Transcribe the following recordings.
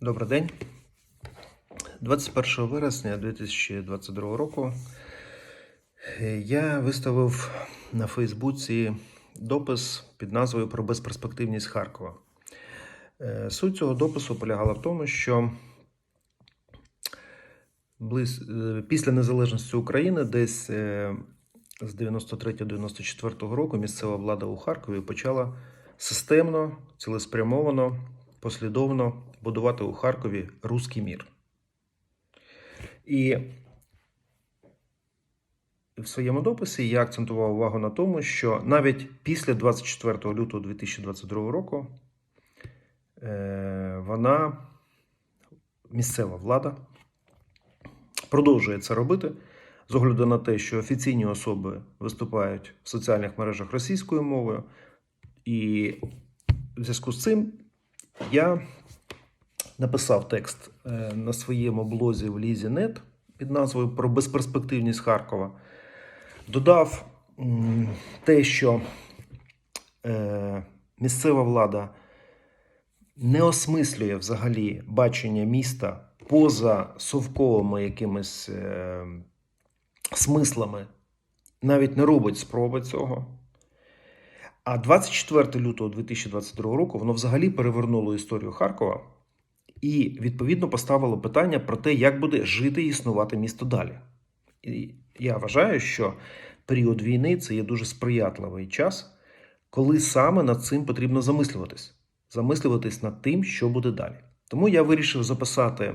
Добрий день. 21 вересня 2022 року я виставив на Фейсбуці допис під назвою Про безперспективність Харкова. Е, Суть цього допису полягала в тому, що е, після незалежності України десь е, з 93-94 року місцева влада у Харкові почала системно, цілеспрямовано, послідовно будувати у Харкові руський мір. І в своєму дописі я акцентував увагу на тому, що навіть після 24 лютого 2022 року е, вона, місцева влада, продовжує це робити з огляду на те, що офіційні особи виступають в соціальних мережах російською мовою, і в зв'язку з цим я написав текст е, на своєму блозі в Лізі.нет під назвою Про безперспективність Харкова. Додав те, що е, місцева влада не осмислює взагалі бачення міста поза совковими якимись е, смислами, навіть не робить спроби цього. А 24 лютого 2022 року воно взагалі перевернуло історію Харкова і відповідно поставило питання про те, як буде жити і існувати місто далі. І я вважаю, що період війни це є дуже сприятливий час, коли саме над цим потрібно замислюватись, замислюватись над тим, що буде далі. Тому я вирішив записати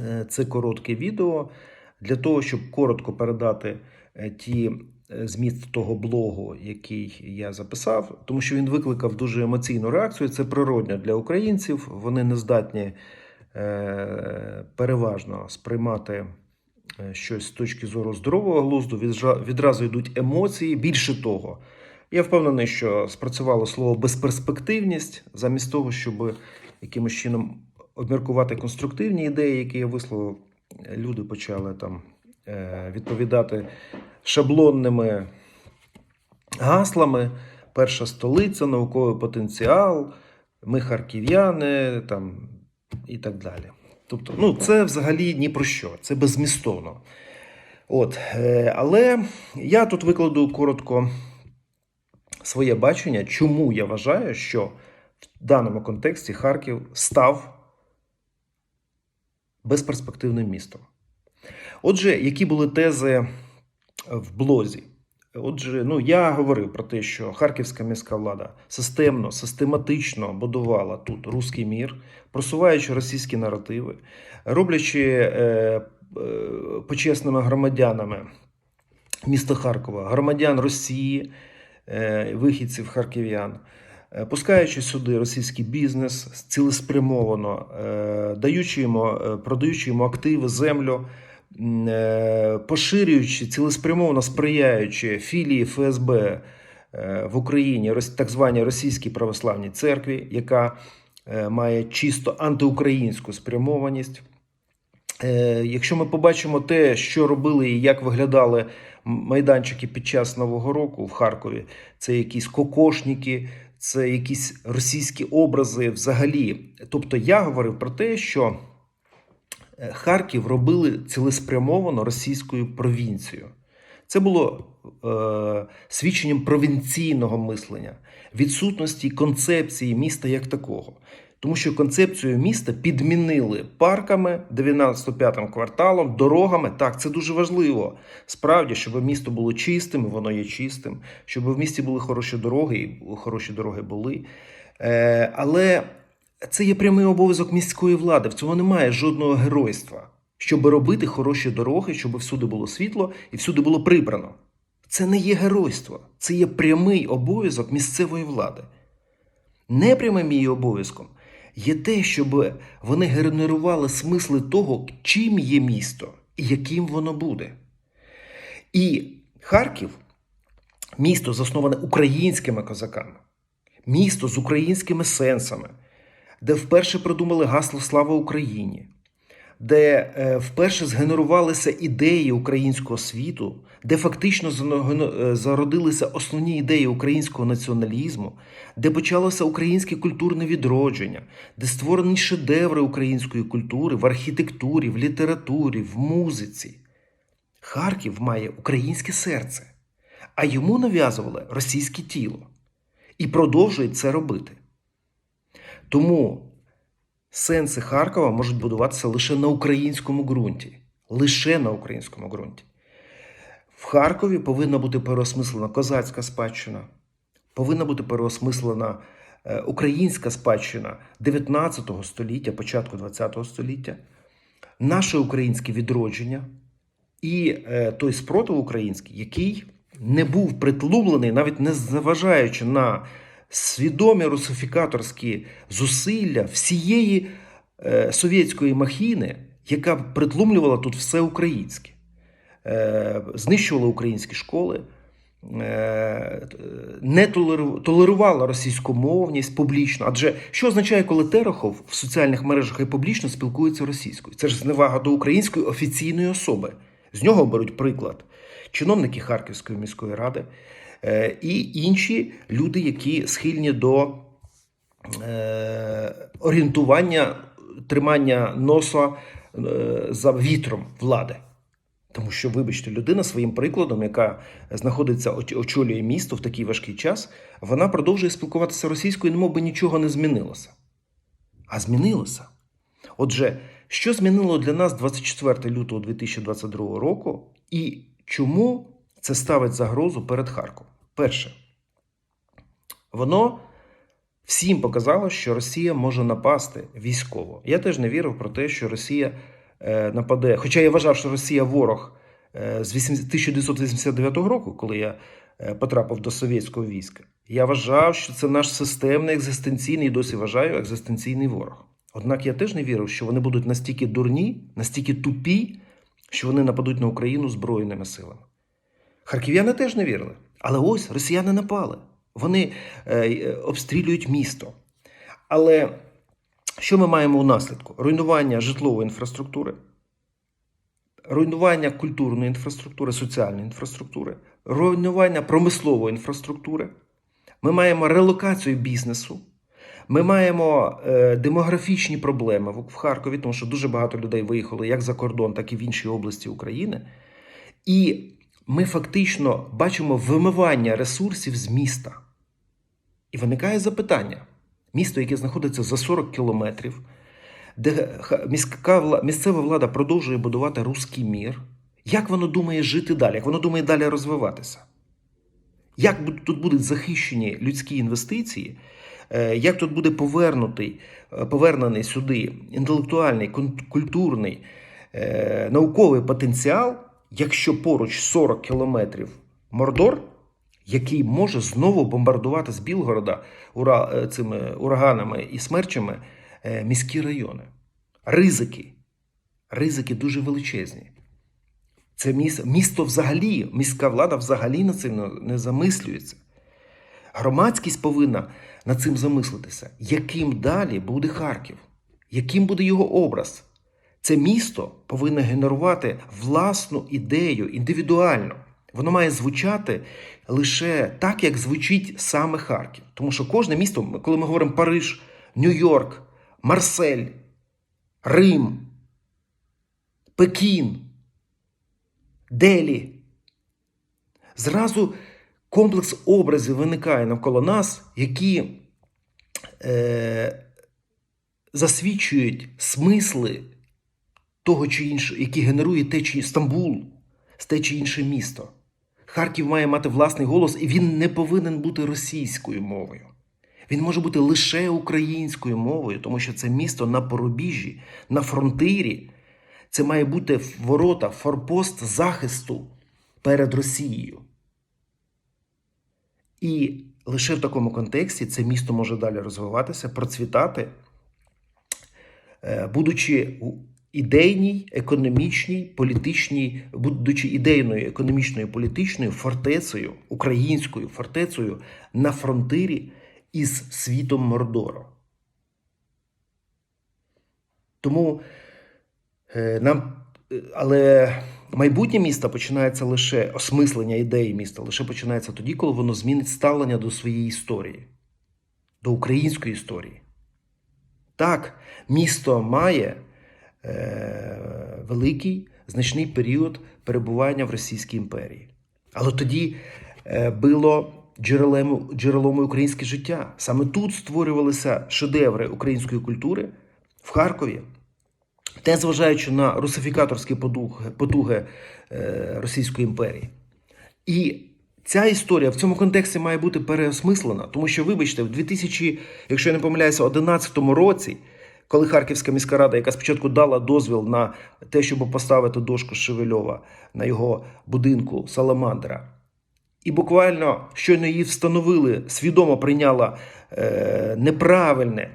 е, це коротке відео для того, щоб коротко передати е, ті зміст того блогу, який я записав, тому що він викликав дуже емоційну реакцію. Це природньо для українців. Вони не здатні е, переважно сприймати е, щось з точки зору здорового глузду. Відразу йдуть емоції. Більше того, я впевнений, що спрацювало слово безперспективність замість того, щоб якимось чином обміркувати конструктивні ідеї, які я висловив. Люди почали там е, відповідати шаблонними гаслами. Перша столиця, науковий потенціал, ми харків'яни там, і так далі. Тобто, ну, це взагалі ні про що, це беззмістовно. От, е, але я тут викладу коротко своє бачення, чому я вважаю, що в даному контексті Харків став безперспективним містом. Отже, які були тези в блозі? Отже, ну я говорив про те, що харківська міська влада системно, систематично будувала тут руський мір, просуваючи російські наративи, роблячи е, е, почесними громадянами міста Харкова, громадян Росії, е, вихідців харків'ян, е, пускаючи сюди російський бізнес цілеспрямовано, е, даючи йому, е, продаючи йому активи, землю, поширюючи, цілеспрямовано сприяючи філії ФСБ е, в Україні, так званій Російській православній церкві, яка е, має чисто антиукраїнську спрямованість. Е, Якщо ми побачимо те, що робили і як виглядали майданчики під час Нового року в Харкові, це якісь кокошники, це якісь російські образи взагалі. Тобто я говорив про те, що е, Харків робили цілеспрямовано російською провінцією. Це було е, свідченням провінційного мислення, відсутності концепції міста як такого. Тому що концепцію міста підмінили парками, 95-м кварталом, дорогами. Так, це дуже важливо. Справді, щоб місто було чистим, воно є чистим, щоб в місті були хороші дороги, і хороші дороги були. Е, але це є прямий обов'язок міської влади. В цьому немає жодного геройства, щоб робити хороші дороги, щоб всюди було світло і всюди було прибрано. Це не є геройство, це є прямий обов'язок місцевої влади. Непрямим її обов'язком є те, щоб вони генерували смисли того, чим є місто і яким воно буде. І Харків місто засноване українськими козаками, місто з українськими сенсами, де вперше придумали гасло Слава Україні, де е, вперше згенерувалися ідеї українського світу, де фактично е, зародилися основні ідеї українського націоналізму, де почалося українське культурне відродження, де створені шедеври української культури в архітектурі, в літературі, в музиці. Харків має українське серце, а йому нав'язували російське тіло і продовжують це робити. Тому сенси Харкова можуть будуватися лише на українському ґрунті. Лише на українському ґрунті. В Харкові повинна бути переосмислена козацька спадщина, повинна бути переосмислена е, українська спадщина 19 століття, початку 20 століття, наше українське відродження і е, той спротив український, який не був притлумлений, навіть не зважаючи на свідомі русифікаторські зусилля всієї е, совєтської махіни, яка притлумлювала тут все українське, е, знищувала українські школи, е, не толерувала російськомовність публічно. Адже що означає, коли Терехов в соціальних мережах і публічно спілкується російською? Це ж зневага до української офіційної особи. З нього беруть приклад чиновники Харківської міської ради і інші люди, які схильні до е, орієнтування, тримання носа е, за вітром влади. Тому що, вибачте, людина своїм прикладом, яка знаходиться, оч- очолює місто в такий важкий час, вона продовжує спілкуватися російською, немов би нічого не змінилося. А змінилося. Отже, що змінило для нас 24 лютого 2022 року, і чому це ставить загрозу перед Харковом? Перше, воно всім показало, що Росія може напасти військово. Я теж не вірив про те, що Росія е, нападе. Хоча я вважав, що Росія ворог е, з 1989 року, коли я е, потрапив до совєтського війська. Я вважав, що це наш системний екзистенційний, і досі вважаю, екзистенційний ворог. Однак я теж не вірив, що вони будуть настільки дурні, настільки тупі, що вони нападуть на Україну збройними силами. Харків'яни теж не вірили. Але ось росіяни напали. Вони е, обстрілюють місто. Але що ми маємо у наслідку? Руйнування житлової інфраструктури, руйнування культурної інфраструктури, соціальної інфраструктури, руйнування промислової інфраструктури. Ми маємо релокацію бізнесу. Ми маємо е, демографічні проблеми в Харкові, тому що дуже багато людей виїхали як за кордон, так і в інші області України. І ми фактично бачимо вимивання ресурсів з міста. І виникає запитання: місто, яке знаходиться за 40 кілометрів, де місцева влада продовжує будувати руський мір, як воно думає жити далі, як воно думає далі розвиватися? Як тут будуть захищені людські інвестиції, е, як тут буде повернутий, е, повернений сюди інтелектуальний, культурний, е, науковий потенціал, якщо поруч 40 кілометрів Мордор, який може знову бомбардувати з Білгорода ура, е, цими ураганами і смерчами е, міські райони. Ризики. Ризики дуже величезні. Це місто, місто взагалі, міська влада взагалі над цим не замислюється. Громадськість повинна над цим замислитися, яким далі буде Харків, яким буде його образ. Це місто повинно генерувати власну ідею індивідуально. Воно має звучати лише так, як звучить саме Харків. Тому що кожне місто, коли ми говоримо Париж, Нью-Йорк, Марсель, Рим, Пекін, Делі, зразу комплекс образів виникає навколо нас, які е, засвідчують смисли того чи іншого, які генерує те чи Стамбул, те чи інше місто. Харків має мати власний голос, і він не повинен бути російською мовою. Він може бути лише українською мовою, тому що це місто на порубіжжі, на фронтирі. Це має бути ворота, форпост захисту перед Росією. І лише в такому контексті це місто може далі розвиватися, процвітати, е, будучи ідейній, економічній, політичній, будучи ідейною, економічною, політичною фортецею, українською фортецею на фронтирі із світом Мордору. Тому Е, Нам, е, але майбутнє міста починається лише осмислення ідеї міста, лише починається тоді, коли воно змінить ставлення до своєї історії, до української історії. Так, місто має великий значний період перебування в Російській імперії. Але тоді е, було джерелом і українське життя. Саме тут створювалися шедеври української культури в Харкові, незважаючи на русифікаторські потуги, потуги е, Російської імперії. І ця історія в цьому контексті має бути переосмислена, тому що, вибачте, в 2000, якщо я не помиляюся, 11 році, коли Харківська міська рада, яка спочатку дала дозвіл на те, щоб поставити дошку Шевельова на його будинку Саламандра, і буквально щойно її встановили, свідомо прийняла е, неправильне,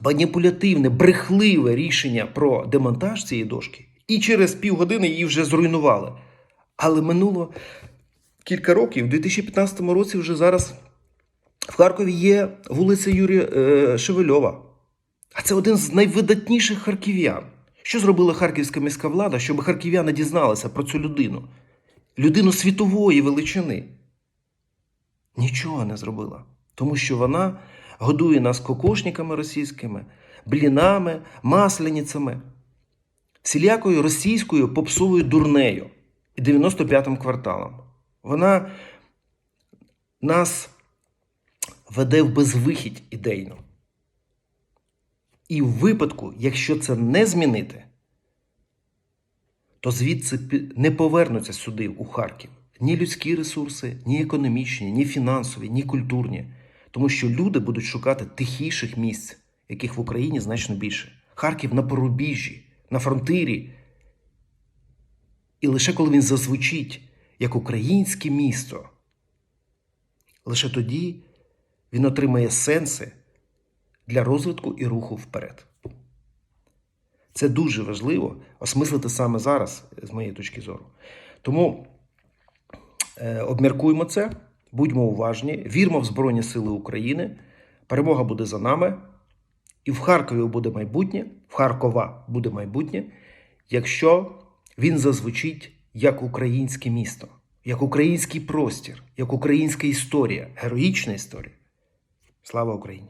маніпулятивне, брехливе рішення про демонтаж цієї дошки, і через півгодини її вже зруйнували. Але минуло кілька років, у 2015 році вже зараз в Харкові є вулиця Юрія е, Шевельова. А це один з найвидатніших харків'ян. Що зробила харківська міська влада, щоб харків'яни дізналися про цю людину? Людину світової величини. Нічого не зробила. Тому що вона годує нас кокошниками російськими, блінами, масляницями, всілякою російською попсовою дурнею і 95-м кварталом. Вона нас веде в безвихідь ідейно. І в випадку, якщо це не змінити, то звідси не повернуться сюди, у Харків, ні людські ресурси, ні економічні, ні фінансові, ні культурні. Тому що люди будуть шукати тихіших місць, яких в Україні значно більше. Харків на порубіжжі, на фронтирі. І лише коли він зазвучить як українське місто, лише тоді він отримає сенси для розвитку і руху вперед. Це дуже важливо осмислити саме зараз, з моєї точки зору. Тому е, обміркуємо це, будьмо уважні, вірмо в Збройні Сили України. Перемога буде за нами. І в Харкові буде майбутнє, в Харкова буде майбутнє, якщо він зазвучить як українське місто, як український простір, як українська історія, героїчна історія. Слава Україні!